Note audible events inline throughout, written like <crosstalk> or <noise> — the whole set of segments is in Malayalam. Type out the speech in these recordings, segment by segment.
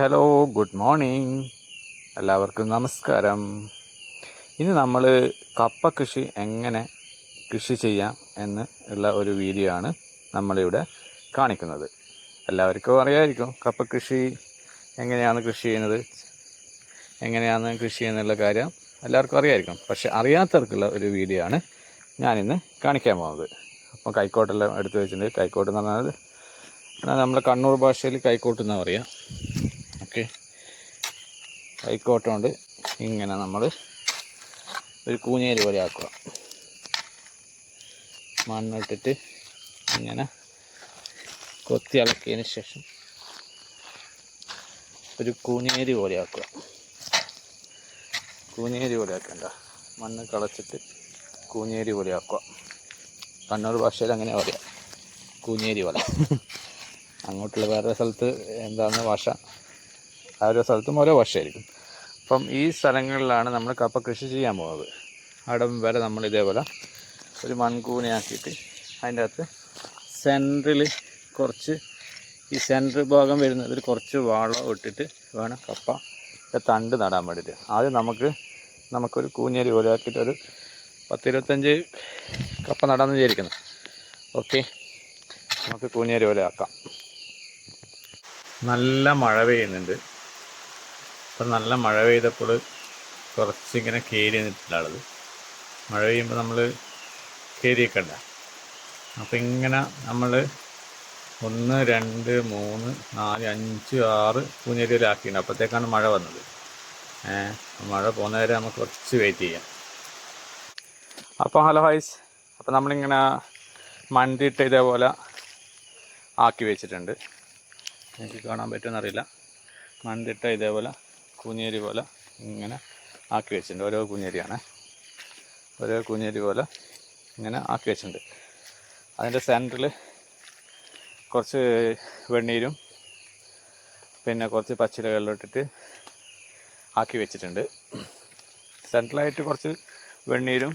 Hello good morning. എല്ലാവർക്കും നമസ്കാരം. ഇന്ന് നമ്മൾ കപ്പ കൃഷി എങ്ങനെ കൃഷി ചെയ്യാം എന്ന് ഉള്ള ഒരു വീഡിയോ ആണ് നമ്മളിവിടെ കാണിക്കുന്നത്. എല്ലാവർക്കും അറിയാമായിരിക്കും കപ്പ കൃഷി എങ്ങനെയാണ് കൃഷി ചെയ്യുന്നത് എങ്ങനെയാണ് കൃഷി ചെയ്യുന്നുള്ള കാര്യം എല്ലാവർക്കും അറിയാമായിരിക്കും പക്ഷെ അറിയാത്തവർക്കുള്ള ഒരു വീഡിയോ ആണ് ഞാനിന്ന് കാണിക്കാൻ പോകുന്നത്. അപ്പോൾ കൈക്കോട്ടെല്ലാം എടുത്തു വെച്ചിട്ടുണ്ട്. കൈക്കോട്ട് എന്ന് പറഞ്ഞാൽ നമ്മുടെ കണ്ണൂർ ഭാഷയിൽ കൈക്കോട്ട് എന്നാണ് പറയുക കൈക്കോട്ട കൊണ്ട് ഇങ്ങനെ നമ്മൾ ഒരു കൂഞ്ഞേരി പോലെ ആക്കുക. മണ്ണിട്ടിട്ട് ഇങ്ങനെ കൊത്തി ഇളക്കിയതിന് ശേഷം ഒരു കൂഞ്ഞേരി പോലെ ആക്കുക. കൂഞ്ഞേരി പോലെ ആക്കണ്ട. മണ്ണ് കളച്ചിട്ട് കൂഞ്ഞേരി പോലെ ആക്കുക. കണ്ണൂർ ഭാഷയിൽ അങ്ങനെ പറയാം. കൂഞ്ഞേരി പോലെ. <laughs> അങ്ങോട്ടുള്ള വേറെ സ്ഥലത്ത് എന്താണ് ഭാഷ ഓരോ സ്ഥലത്തും ഓരോ വർഷമായിരിക്കും. അപ്പം ഈ സ്ഥലങ്ങളിലാണ് നമ്മൾ കപ്പ കൃഷി ചെയ്യാൻ പോകുന്നത് അവിടെ വരെ നമ്മൾ ഇതേപോലെ ഒരു മൺകൂനയാക്കിയിട്ട് അതിന്റെ അകത്ത് സെന്ററിൽ കുറച്ച് ഈ സെന്റർ ഭാഗം വരുന്നതിൽ കുറച്ച് വാളം ഇട്ടിട്ട് വേണം കപ്പ തണ്ട് നടാൻ വേണ്ടിയിട്ട്. ആദ്യം നമുക്ക് നമുക്കൊരു കൂഞ്ഞേരി പോലെ ആക്കിയിട്ട് ഒരു പത്തിരുപത്തഞ്ച് കപ്പ നടാമെന്ന് വിചാരിക്കുന്നു. ഓക്കെ നമുക്ക് കൂഞ്ഞേരി പോലെ ആക്കാം. നല്ല മഴ പെയ്യുന്നുണ്ട്. അപ്പം നല്ല മഴ പെയ്തപ്പോൾ കുറച്ചിങ്ങനെ കയറി നിന്നിട്ടുള്ളത് മഴ പെയ്യുമ്പോൾ നമ്മൾ കയറിയേക്കണ്ട അപ്പം ഇങ്ങനെ നമ്മൾ ഒന്ന് രണ്ട് മൂന്ന് നാല് അഞ്ച് ആറ് പൂഞ്ഞേരിയിലാക്കിയിട്ടുണ്ട് അപ്പോഴത്തേക്കാണ് മഴ വന്നത്. മഴ പോകുന്നവരെ നമുക്ക് കുറച്ച് വെയിറ്റ് ചെയ്യാം. അപ്പോൾ ഹലോ ഹൈസ് അപ്പോൾ നമ്മളിങ്ങനെ മണ്ടിയിട്ട് ഇതേപോലെ ആക്കി വെച്ചിട്ടുണ്ട്. എനിക്ക് കാണാൻ പറ്റുമെന്നറിയില്ല മണ്ടിട്ട ഇതേപോലെ കുഞ്ഞേരി പോലെ ഇങ്ങനെ ആക്കി വെച്ചിട്ടുണ്ട്. ഓരോ കുഞ്ഞേരിയാണ്. ഓരോ കുഞ്ഞേരി പോലെ ഇങ്ങനെ ആക്കി വെച്ചിട്ടുണ്ട്. അതിന്റെ സെന്ററിൽ കുറച്ച് വെണ്ണീരും പിന്നെ കുറച്ച് പച്ചിലകളിലിട്ടിട്ട് ആക്കി വെച്ചിട്ടുണ്ട്. സെൻട്രലായിട്ട് കുറച്ച് വെണ്ണീരും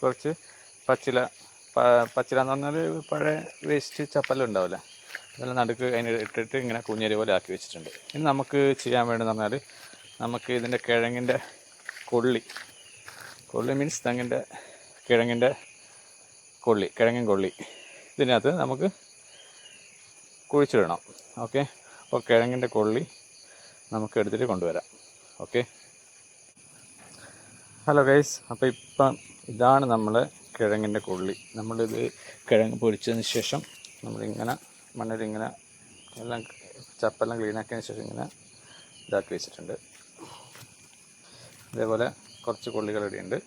കുറച്ച് പച്ചില പച്ചില എന്ന് പറഞ്ഞാൽ പഴയ വേസ്റ്റ് ചപ്പലും അതെല്ലാം നടുക്ക് അതിന് ഇട്ടിട്ട് ഇങ്ങനെ കുഞ്ഞരി പോലെ ആക്കി വെച്ചിട്ടുണ്ട്. ഇനി നമുക്ക് ചെയ്യാൻ വേണ്ടതെന്ന് പറഞ്ഞാൽ നമുക്ക് ഇതിന്റെ കിഴങ്ങിന്റെ കൊള്ളി. കൊള്ളി മീൻസ് തെങ്ങിന്റെ കിഴങ്ങിന്റെ കൊള്ളി കിഴങ്ങൻ കൊള്ളി. ഇതിനകത്ത് നമുക്ക് കുഴിച്ചിടണം. ഓക്കെ അപ്പോൾ കിഴങ്ങിന്റെ കൊള്ളി നമുക്ക് എടുത്തിട്ട് കൊണ്ടുവരാം. ഓക്കെ ഹലോ ഗൈസ് അപ്പോൾ ഇപ്പം ഇതാണ് നമ്മൾ കിഴങ്ങിന്റെ കൊള്ളി. നമ്മളിത് കിഴങ്ങ് പൊരിച്ചതിന് ശേഷം നമ്മളിങ്ങനെ മണ്ണിലിങ്ങനെ എല്ലാം ചപ്പെല്ലാം ക്ലീൻ ആക്കിയതിന് ശേഷം ഇങ്ങനെ ഇതാക്കി വെച്ചിട്ടുണ്ട്. ഇതേപോലെ കുറച്ച് കൊള്ളികൾ ഇവിടെയുണ്ട്.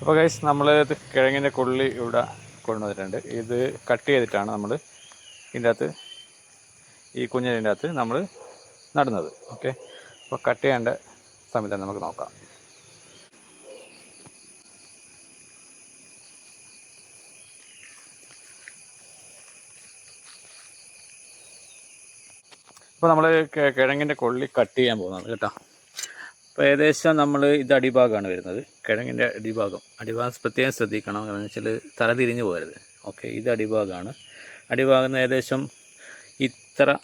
അപ്പോൾ ഗൈസ് നമ്മൾ കിഴങ്ങിന്റെ കൊള്ളി ഇവിടെ കൊണ്ടുവന്നിട്ടുണ്ട് ഇത് കട്ട് ചെയ്തിട്ടാണ് നമ്മൾ ഇതിന്റെ അകത്ത് ഈ കുഞ്ഞിന്റെ അകത്ത് നമ്മൾ നടുന്നത്. ഓക്കെ അപ്പോൾ കട്ട് ചെയ്യേണ്ട സമയത്ത് നമുക്ക് നോക്കാം. അപ്പോൾ നമ്മൾ കിഴങ്ങിന്റെ കൊള്ളി കട്ട് ചെയ്യാൻ പോകുന്നത് കേട്ടോ. അപ്പോൾ ഏകദേശം നമ്മൾ ഇത് അടിഭാഗമാണ് വരുന്നത്. കിഴങ്ങിന്റെ അടിഭാഗം. അടിഭാഗം പ്രത്യേകം ശ്രദ്ധിക്കണം. എന്ന് വെച്ചാൽ തല തിരിഞ്ഞു പോകരുത്. ഓക്കെ ഇത് അടിഭാഗമാണ് അടിഭാഗം ഏകദേശം ഇത്ര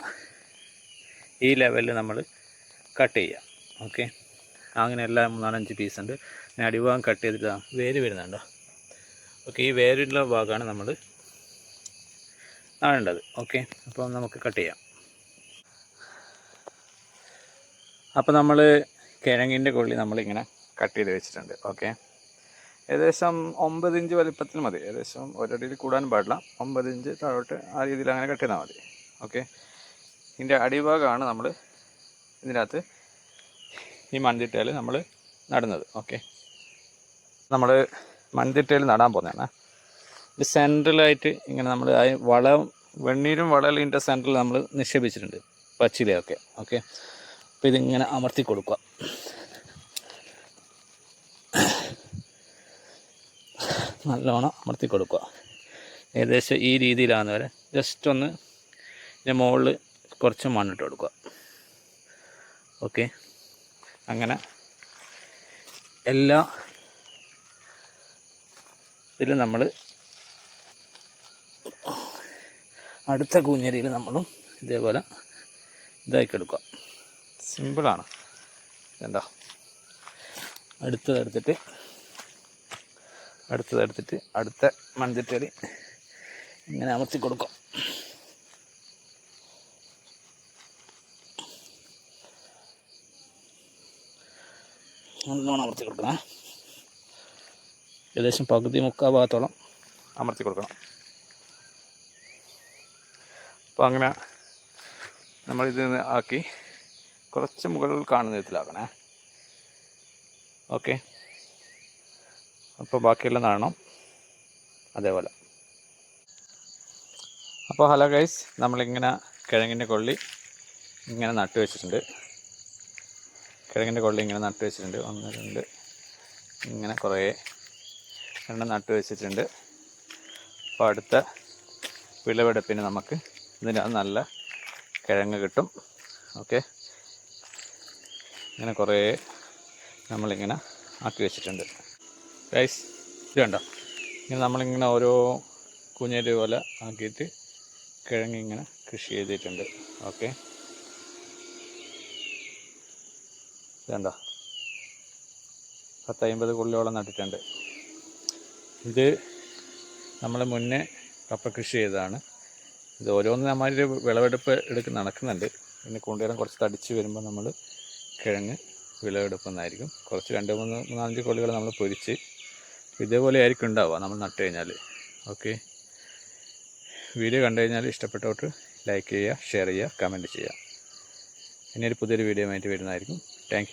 ഈ ലെവലിൽ നമ്മൾ കട്ട് ചെയ്യാം. ഓക്കെ അങ്ങനെ എല്ലാം മൂന്നാലഞ്ച് പീസ് ഉണ്ട്. ഞാൻ അടിഭാഗം കട്ട് ചെയ്തിട്ട് വേര് വരുന്നുണ്ടോ. ഓക്കെ ഈ വേരുള്ള ഭാഗമാണ് നമ്മൾ നടേണ്ടത് ഓക്കെ അപ്പം നമുക്ക് കട്ട് ചെയ്യാം. അപ്പോൾ നമ്മൾ കിഴങ്ങിന്റെ കൊള്ളി നമ്മളിങ്ങനെ കട്ട് ചെയ്ത് വെച്ചിട്ടുണ്ട്. ഓക്കെ ഏകദേശം ഒമ്പത് ഇഞ്ച് വലിപ്പത്തിന് മതി. ഏകദേശം ഒരടിയിൽ കൂടാൻ പാടില്ല. ഒമ്പത് ഇഞ്ച് താഴോട്ട് ആ രീതിയിൽ അങ്ങനെ കട്ട് ചെയ്താൽ മതി. ഓക്കെ ഇതിന്റെ അടിഭാഗമാണ് നമ്മൾ ഇതിനകത്ത് ഈ മൺതിട്ടയിൽ നമ്മൾ നടുന്നത്. ഓക്കെ നമ്മൾ മൺതിട്ടയിൽ നടാൻ പോകുന്നതാണ്. ഇത് സെൻട്രലായിട്ട് ഇങ്ങനെ നമ്മൾ ആ വളം വെണ്ണീരും വളലിന്റെ സെൻട്രൽ നമ്മൾ നിക്ഷേപിച്ചിട്ടുണ്ട്. പച്ചിലയൊക്കെ. ഓക്കെ അപ്പോൾ ഇതിങ്ങനെ അമർത്തി കൊടുക്കുക. നല്ലോണം അമർത്തി കൊടുക്കുക. ഏകദേശം ഈ രീതിയിലാണ് വരെ ജസ്റ്റ് ഒന്ന് ഇതിന്റെ മുകളിൽ കുറച്ച് മണ്ണിട്ട് കൊടുക്കുക. ഓക്കെ. അങ്ങനെ എല്ലാ ഇതിലും നമ്മൾ അടുത്ത കൂഞ്ഞരിയിൽ നമ്മളും ഇതേപോലെ ഇതാക്കി എടുക്കുക. സിമ്പിളാണ്. എന്താ അടുത്തതെടുത്തിട്ട് അടുത്തതെടുത്തിട്ട് അടുത്ത മൺചട്ടിയിൽ ഇങ്ങനെ അമർത്തി കൊടുക്കും. നല്ലോണം അമർത്തി കൊടുക്കണം. ഏകദേശം പകുതി മുക്കാൽ ഭാഗത്തോളം അമർത്തി കൊടുക്കണം. അപ്പോൾ അങ്ങനെ നമ്മളിത് ആക്കി കുറച്ച് മുകളിൽ കാണുന്ന വിധത്തിലാക്കണേ. ഓക്കെ. അപ്പോൾ ബാക്കിയെല്ലാം നടണം അതേപോലെ. അപ്പോൾ ഹലോ ഗൈസ് നമ്മളിങ്ങനെ കിഴങ്ങിന്റെ കൊള്ളി ഇങ്ങനെ നട്ടു വെച്ചിട്ടുണ്ട്. കിഴങ്ങിന്റെ കൊള്ളി ഇങ്ങനെ നട്ടു വെച്ചിട്ടുണ്ട്. ഒന്ന് രണ്ട് ഇങ്ങനെ കുറേ എണ്ണം നട്ടു വെച്ചിട്ടുണ്ട്. അപ്പോൾ അടുത്ത വിളവെടുപ്പിന് നമുക്ക് ഇതിനകത്ത് നല്ല കിഴങ്ങ് കിട്ടും. ഓക്കെ. ഇങ്ങനെ കുറേ നമ്മളിങ്ങനെ ആക്കി വെച്ചിട്ടുണ്ട്. ഗൈസ് ഇത് കണ്ടോ? ഇങ്ങനെ നമ്മളിങ്ങനെ ഓരോ കുഞ്ഞേരി പോലെ ആക്കിയിട്ട് കിഴങ്ങിങ്ങനെ കൃഷി ചെയ്തിട്ടുണ്ട്. ഓക്കെ ഇതുണ്ടോ പത്തമ്പത് കുള്ളിയോളം നട്ടിട്ടുണ്ട്. ഇത് നമ്മൾ മുന്നേ കപ്പ കൃഷി ചെയ്തതാണ്. ഇത് ഓരോന്ന് നമ്മളൊരു വിളവെടുപ്പ് എടുക്ക് നടക്കുന്നുണ്ട്. പിന്നെ കൊണ്ടുവരാൻ കുറച്ച് തടിച്ച് വരുമ്പോൾ നമ്മൾ കിഴങ്ങ് വിളവെടുക്കുന്നതായിരിക്കും കുറച്ച് രണ്ട് മൂന്ന് മൂന്നാലഞ്ച് കൊള്ളികൾ നമ്മൾ പൊരിച്ച് ഇതേപോലെ ആയിരിക്കും ഉണ്ടാവുക നമ്മൾ നട്ട് കഴിഞ്ഞാൽ. ഓക്കെ? വീഡിയോ കണ്ടു കഴിഞ്ഞാൽ ഇഷ്ടപ്പെട്ടവർക്ക് ലൈക്ക് ചെയ്യുക ഷെയർ ചെയ്യുക കമന്റ് ചെയ്യുക. ഇനിയൊരു പുതിയൊരു വീഡിയോ ആയിട്ട് വരുന്നതായിരിക്കും. താങ്ക്